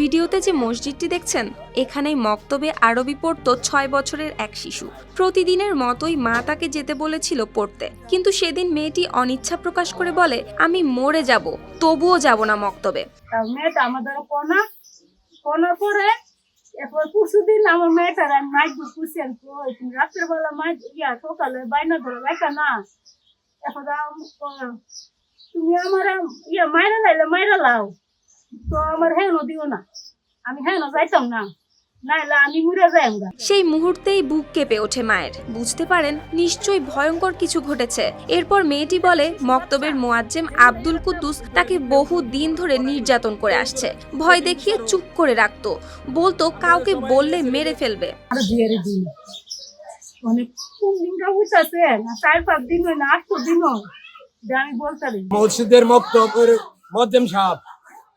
ভিডিওতে যে মসজিদটি দেখছেন, এখানেই মক্তবে আরবি পড়তো ছয় বছরের এক শিশু। প্রতিদিনের মতোই মা তাকে যেতে বলেছিল পড়তে। কিন্তু সেদিন মেয়েটি অনিচ্ছা প্রকাশ করে বলে, আমি মরে যাব, তবুও যাব না মক্তবে। মেয়েটা আমাদের কোনা পরে এরপর পরশু দিন আমার মেয়েটার আমি মাইক দিয়ে পুষি আমি তুমি রাত্রের বেলা মাইক ইয়া সকালে বাইনা ধরে বাইকা না। এরপর তুমি আমার ইয়া মাইরা লাইলে মাইরা লাও। তো আমার হেন দিও না। আমি হেন যাইতাম না। নাইলে আমি মরে যাই আমরা সেই মুহূর্তেই বুক কেঁপে ওঠে মায়ের। বুঝতে পারেন নিশ্চয়ই ভয়ঙ্কর কিছু ঘটেছে। এরপর মেয়েটি বলে মক্তবের মোয়াজ্জেম আব্দুল কুদ্দুস তাকে বহু দিন ধরে নির্যাতন করে আসছে। ভয় দেখিয়ে চুপ করে রাখতো। বলতো কাউকে বললে মেরে ফেলবে। আর বিয়ের দিন। অনেক কোন দিনটা উঠাছে না চার পাঁচ দিন না আট দিন যে আমি বলতে পারি মসজিদের মক্তবের মজ্জেম সাহেব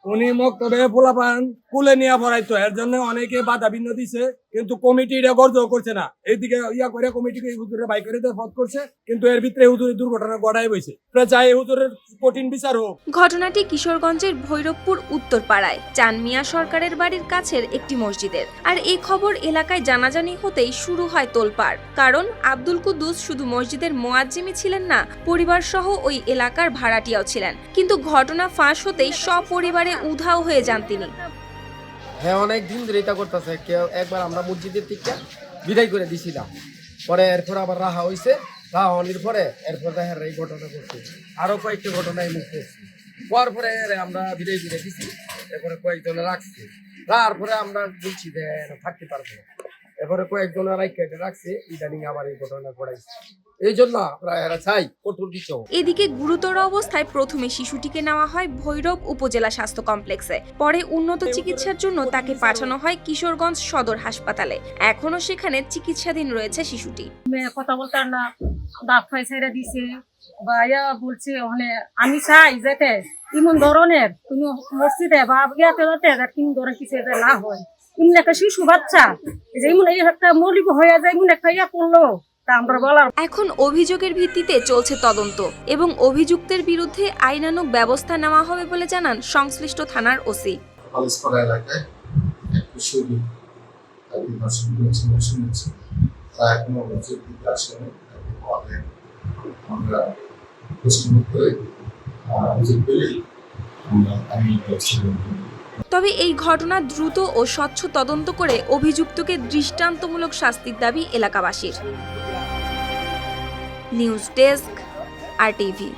উনি মক্তবে পোলাপান কুলে নিয়ে পড়াইতো। এর জন্য অনেকে বাধা বিন্ন দিছে। কিন্তু কমিটি এটা গর্জ করছে না। এইদিকে ইয়া করে কমিটিকে হুজুরের বাইক করে পথ করছে, কিন্তু এর ভিতরে হুজুরের দুর্ঘটনা গড়াই বইছে। চাই হুজুরের কঠিন বিচার হোক। ঘটনাটি কিশোরগঞ্জের ভৈরবপুর উত্তর উত্তরপাড়ায় চানমিয়া সরকারের বাড়ির কাছের একটি মসজিদের। আর এই খবর এলাকায় জানাজানি হতেই শুরু হয় তোলপাড়। কারণ আব্দুল কুদ্দুস শুধু মসজিদের মোয়াজ্জিমই ছিলেন না পরিবার সহ ওই এলাকার ভাড়াটিয়াও ছিলেন। কিন্তু ঘটনা ফাঁস হতেই সপরিবারে উধাও হয়ে যান তিনি। হ্যাঁ অনেক দিন ধরে এটা করতেছে। কেউ একবার আমরা মসজিদের থেকে বিদায় করে দিছিলাম। পরে এরপর আবার রাহা হয়েছে রাহা হওয়ার পরে এরপর দেখা এই ঘটনা করছে আরও কয়েকটা ঘটনা এই মুখ করছি হওয়ার পরে আমরা বিদায় করে দিছি। এরপরে কয়েকজনে রাখছি। রাহার পরে আমরা বলছি যে থাকতে পারব না। এরপরে কয়েকজনে রাখছে ইদানিং আবার এই ঘটনা ঘটাইছে। এই জন্য আমরা এরা চাই কঠোর কিছু এদিকে গুরুতর অবস্থায় প্রথমে শিশুটিকে নেওয়া হয় ভৈরব উপজেলা স্বাস্থ্য কমপ্লেক্সে। পরে উন্নত চিকিৎসার জন্য তাকে পাঠানো হয় কিশোরগঞ্জ সদর হাসপাতালে। এখনও সেখানে চিকিৎসাধীন রয়েছে শিশুটি। কথা বলতে না দাঁত ফাই ছেড়ে দিছে। ভাইয়া বলছে মানে আমি চাই যেতে ইমন ধরনের তুমি মসজিদে বা ইয়াতে যাতে ধরনের কিছু না হয়। ইমন একটা শিশু বাচ্চা যে ইমন এই একটা মৌলিক হয়ে যায় ইমন একটা ইয়া করল তা আমরা বলার এখন অভিযোগের ভিত্তিতে চলছে তদন্ত এবং অভিযুক্তের বিরুদ্ধে আইনানুগ ব্যবস্থা নেওয়া হবে বলে জানান সংশ্লিষ্ট থানার ওসি। কলেজপাড়া এলাকায় আমরা প্রশ্ন তবে এই ঘটনা দ্রুত ও স্বচ্ছ তদন্ত করে অভিযুক্তকে দৃষ্টান্তমূলক শাস্তির দাবি এলাকাবাসীর। News desk, R TV.